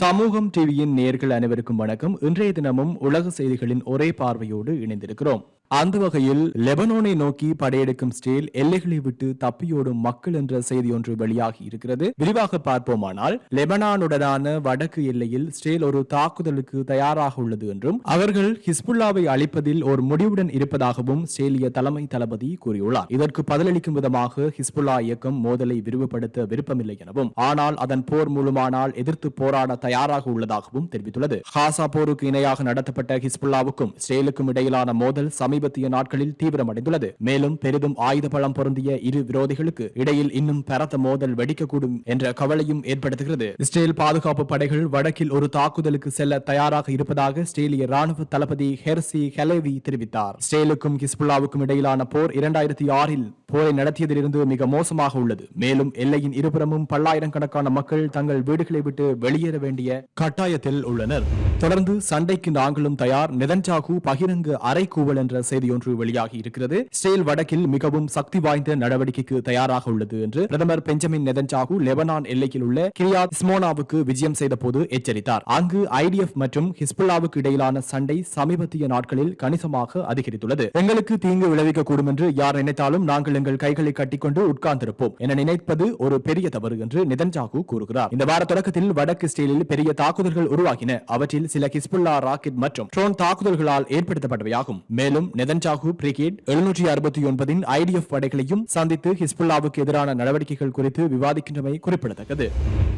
சமூகம் டிவியின் நேர்கள் அனைவருக்கும் வணக்கம். இன்றைய தினமும் உலக செய்திகளின் ஒரே பார்வையோடு இணைந்திருக்கிறோம். அந்த வகையில் லெபனோனை நோக்கி படையெடுக்கும் ஸ்டேல் எல்லைகளை விட்டு தப்பியோடும் மக்கள் என்ற செய்தி ஒன்று வெளியாகி இருக்கிறது. விரிவாக பார்ப்போமானால் லெபனானுடனான வடக்கு எல்லையில் ஸ்டேல் ஒரு தாக்குதலுக்கு தயாராக உள்ளது என்றும் அவர்கள் ஹிஸ்புல்லாவை அழிப்பதில் ஒரு முடிவுடன் இருப்பதாகவும் ஸ்டேலிய தலைமை தளபதி கூறியுள்ளார். இதற்கு பதிலளிக்கும் விதமாக ஹிஸ்புல்லா இயக்கம் மோதலை விரிவுபடுத்த விருப்பமில்லை எனவும் ஆனால் அதன் போர் மூலமானால் எதிர்த்து போராட தயாராக உள்ளதாகவும் தெரிவித்துள்ளது. ஹாசா போருக்கு இணையாக நடத்தப்பட்ட ஹிஸ்புல்லாவுக்கும் ஸ்டேலுக்கும் இடையிலான மோதல் சமீப சமீபத்திய நாட்களில் தீவிரமடைந்துள்ளது. மேலும் பெரிதும் ஆயுத பலம் பொருந்திய இரு விரோதிகளுக்கு இடையில் இன்னும் பரத்த மோதல் வெடிக்கக்கூடும் என்ற கவலையும் ஏற்படுத்துகிறது. இஸ்ரேல் பாதுகாப்பு படைகள் வடக்கில் ஒரு தாக்குதலுக்கு செல்ல தயாராக இருப்பதாக இஸ்ரேலிய ராணுவ தளபதி ஹெர்சி ஹெலேவி தெரிவித்தார். இஸ்ரேலுக்கும் ஹிஸ்புல்லாவுக்கும் இடையிலான போர் இரண்டாயிரத்தி ஆறில் போரை நடத்தியதிலிருந்து மிக மோசமாக உள்ளது. மேலும் எல்லையின் இருபுறமும் பல்லாயிரக்கணக்கான மக்கள் தங்கள் வீடுகளை விட்டு வெளியேற வேண்டிய கட்டாயத்தில் உள்ளனர். தொடர்ந்து சண்டைக்கு நாங்களும் தயார். நெதன்ஜாகு பகிரங்க அரைக்கூவல் என்ற செய்தியொன்று வெளியாகி இருக்கிறது. இஸ்ரேல் வடக்கில் மிகவும் சக்தி வாய்ந்த நடவடிக்கைக்கு தயாராக உள்ளது என்று பிரதமர் பெஞ்சமின் நெதன்சாகு லெபனான் எல்லையில் உள்ள கிரியா இஸ்மோனாவுக்கு விஜயம் செய்த போது எச்சரித்தார். அங்கு ஐடிஎஃப் மற்றும் ஹிஸ்புல்லாவுக்கு இடையிலான சண்டை சமீபத்திய நாட்களில் கணிசமாக அதிகரித்துள்ளது. எங்களுக்கு தீங்கு விளைவிக்கக்கூடும் என்று யார் நினைத்தாலும் நாங்கள் எங்கள் கைகளை கட்டிக்கொண்டு உட்கார்ந்திருப்போம் என நினைப்பது ஒரு பெரிய தவறு என்று நிதன்ஜாகு கூறுகிறார். இந்த வார தொடக்கத்தில் வடக்கு இஸ்ரேலில் பெரிய தாக்குதல்கள் உருவாகின. அவற்றில் சில ஹிஸ்புல்லா ராக்கெட் மற்றும் ட்ரோன் தாக்குதல்களால் ஏற்படுத்தப்பட்டவையாகும். மேலும் நெதன்ஜாகு பிரிகேட் எழுநூற்றி அறுபத்தி ஒன்பதின் ஐடிஎஃப் படைகளையும் சந்தித்து ஹிஸ்புல்லாவுக்கு எதிரான நடவடிக்கைகள் குறித்து விவாதிக்கின்றமை குறிப்பிடத்தக்கது.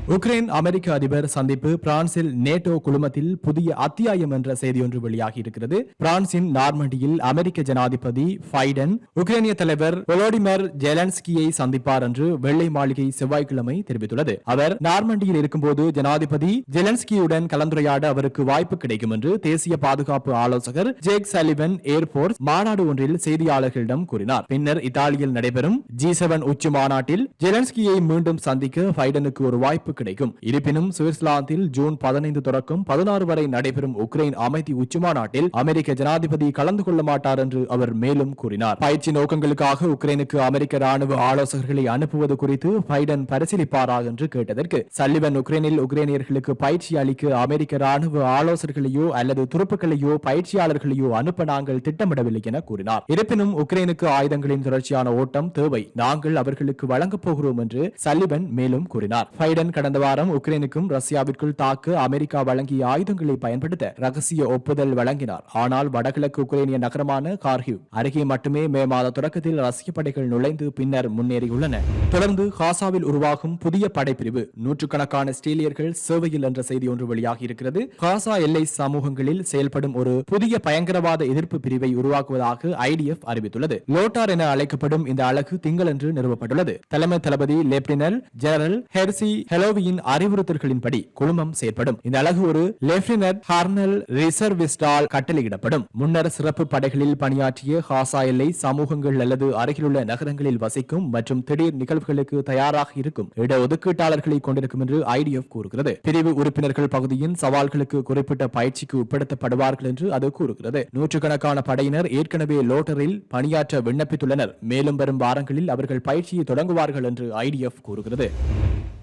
உக்ரைன் அமெரிக்க அதிபர் சந்திப்பு பிரான்சில் நேட்டோ குழுமத்தில் புதிய அத்தியாயம் என்ற செய்தியொன்று வெளியாகி இருக்கிறது பிரான்சின் நார்மண்டியில் அமெரிக்க ஜனாதிபதி பைடன் உக்ரைனிய தலைவர் volodymyr ஜெலன்ஸ்கியை சந்திப்பார் என்று வெள்ளை மாளிகை செவ்வாய்க்கிழமை தெரிவித்துள்ளது. அவர் நார்மண்டியில் இருக்கும்போது ஜனாதிபதி ஜெலன்ஸ்கியுடன் கலந்துரையாட அவருக்கு வாய்ப்பு கிடைக்கும் என்று தேசிய பாதுகாப்பு ஆலோசகர் ஜேக் சலிவன் ஏர்போர்ட் ஏர்போர்ஸ் மாநாடு ஒன்றில் செய்தியாளர்களிடம் கூறினார். பின்னர் இத்தாலியில் நடைபெறும் ஜி செவன் உச்சி மாநாட்டில் ஜெலன்ஸ்கியை மீண்டும் சந்திக்க பைடனுக்கு ஒரு வாய்ப்பு கிடைக்கும். இருப்பினும் சுவிட்சர்லாந்தில் ஜூன் பதினைந்து தொடக்கம் பதினாறு வரை நடைபெறும் உக்ரைன் அமைதி உச்சி மாநாட்டில் அமெரிக்க ஜனாதிபதி கலந்து கொள்ள மாட்டார் என்று அவர் மேலும் கூறினார். பயிற்சி நோக்கங்களுக்காக உக்ரைனுக்கு அமெரிக்க ராணுவ ஆலோசகர்களை அனுப்புவது குறித்து பைடன் பரிசீலிப்பாரா என்று கேட்டதற்கு சல்லிவன் உக்ரைனில் உக்ரைனியர்களுக்கு பயிற்சி அளிக்க அமெரிக்க ராணுவ ஆலோசகர்களையோ அல்லது துருப்புகளையோ பயிற்சியாளர்களையோ அனுப்ப நாங்கள் திட்டம் திட்டமிடவில்லை என கூறினார். இருப்பினும் உக்ரைனுக்கு ஆயுதங்களின் தொடர்ச்சியான ஓட்டம் தேவை. நாங்கள் அவர்களுக்கு வழங்கப் போகிறோம் என்று சல்லிபன் மேலும் கூறினார். பைடன் கடந்த வாரம் உக்ரைனுக்கும் ரஷ்யாவிற்குள் தாக்க அமெரிக்கா வழங்கிய ஆயுதங்களை பயன்படுத்த ரகசிய ஒப்புதல் வழங்கினார். ஆனால் வடகிழக்கு உக்ரைனிய நகரமான கார்கிவ் அருகே மட்டுமே மே மாத தொடக்கத்தில் ரஷ்ய படைகள் நுழைந்து பின்னர் முன்னேறியுள்ளன. தொடர்ந்து காசாவில் உருவாகும் புதிய படைப்பிரிவு நூற்றுக்கணக்கான ஸ்டீலியர்கள் சேவையில் என்ற செய்தி ஒன்று வெளியாகி இருக்கிறது. காசா எல்லை சமூகங்களில் செயல்படும் ஒரு புதிய பயங்கரவாத எதிர்ப்பு பிரிவை உருவாக்குவதாக ஐடிஎஃப் அறிவித்துள்ளது. லோட்டார் என அழைக்கப்படும் இந்த அழகு திங்களன்று நிறுவப்பட்டுள்ளது. தலைமை தளபதி லெப்டினல் ஜெனரல் ஹெர்சி ஹெலோவியின் அறிவுறுத்தல்களின்படி குழுமம் செயற்படும். இந்த அழகு ஒரு லெப்டினன்ட் ஹார்னல் ரிசர்விஸ்டால் கட்டளையிடப்படும். முன்னர் சிறப்பு படைகளில் பணியாற்றிய ஹாசா எல்லை சமூகங்கள் அல்லது அருகிலுள்ள நகரங்களில் வசிக்கும் மற்றும் திடீர் நிகழ்வுகளுக்கு தயாராக இருக்கும் இட ஒதுக்கீட்டாளர்களை கொண்டிருக்கும் என்று ஐடிஎஃப் கூறுகிறது. பிரிவு உறுப்பினர்கள் பகுதியின் சவால்களுக்கு குறிப்பிட்ட பயிற்சிக்கு உட்படுத்தப்படுவார்கள் என்று அது கூறுகிறது. நூற்றுக்கணக்கான படையின் படையினர் ஏற்கனவே லோட்டரில் பணியாற்ற விண்ணப்பித்துள்ளனர். மேலும் வரும் வாரங்களில் அவர்கள் பயிற்சியை தொடங்குவார்கள் என்று ஐடிஎஃப் கூறுகிறது.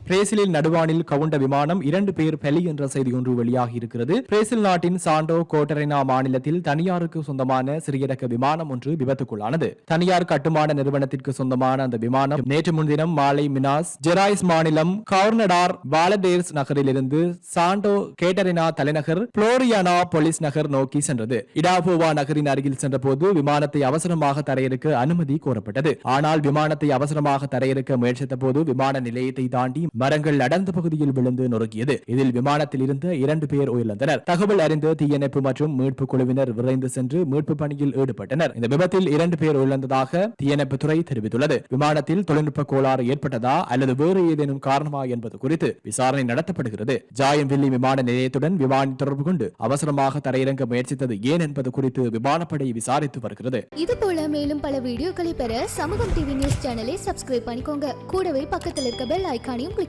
பிரேசிலில் நடுவானில் கவுண்ட விமானம் இரண்டு பேர் பலி என்ற செய்தி ஒன்று வெளியாகி இருக்கிறது. பிரேசில் நாட்டின் சாண்டோ கோட்டரைனா மாநிலத்தில் தனியாருக்கு சொந்தமான சிறியரக விமானம் ஒன்று விபத்துக்குள்ளானது. தனியார் கட்டுமான நிறுவனத்திற்கு சொந்தமான அந்த விமானம் நேற்று முன்தினம் மாலை மினாஸ் ஜெராய்ஸ் மாநிலம் கவர்னடார் வாலடேர்ஸ் நகரிலிருந்து சாண்டோ கேட்டரினா தலைநகர் புளோரியானா போலீஸ் நகர் நோக்கி சென்றது. இடாபோவா நகரின் அருகில் சென்றபோது விமானத்தை அவசரமாக தரையிறக்க அனுமதி கோரப்பட்டது. ஆனால் விமானத்தை அவசரமாக தரையிறக்க முயற்சித்த போது விமான நிலையத்தை தாண்டி மரங்கள் அடர்ந்த பகுதியில் விழுந்து நொறுக்கியது. இதில் விமானத்தில் இருந்த இரண்டு பேர் உயிரிழந்தனர். தகவல் அறிந்த தீயணைப்பு மற்றும் மீட்பு குழுவினர் விரைந்து சென்று மீட்பு பணியில் ஈடுபட்டனர். இந்த விபத்தில் இரண்டு பேர் உயிரிழந்ததாக தீயணைப்புத்துறை தெரிவித்துள்ளது. விமானத்தில் தொழில்நுட்ப கோளாறு ஏற்பட்டதா அல்லது வேறு ஏதேனும் காரணமா என்பது குறித்து விசாரணை நடத்தப்படுகிறது. ஜாயம்வில்லி விமான நிலையத்துடன் விமானி தொடர்பு கொண்டு அவசரமாக தரையிறங்க முயற்சித்தது ஏன் என்பது குறித்து விமானப்படை விசாரித்து வருகிறது. இது போல மேலும் பல வீடியோக்களை பெற சமூகம் டிவி நியூஸ் சேனலை சப்ஸ்கிரைப் பண்ணிக்கோங்க. கூடவே பக்கத்தில் இருக்க பெல் ஐக்கானையும் கிளிக்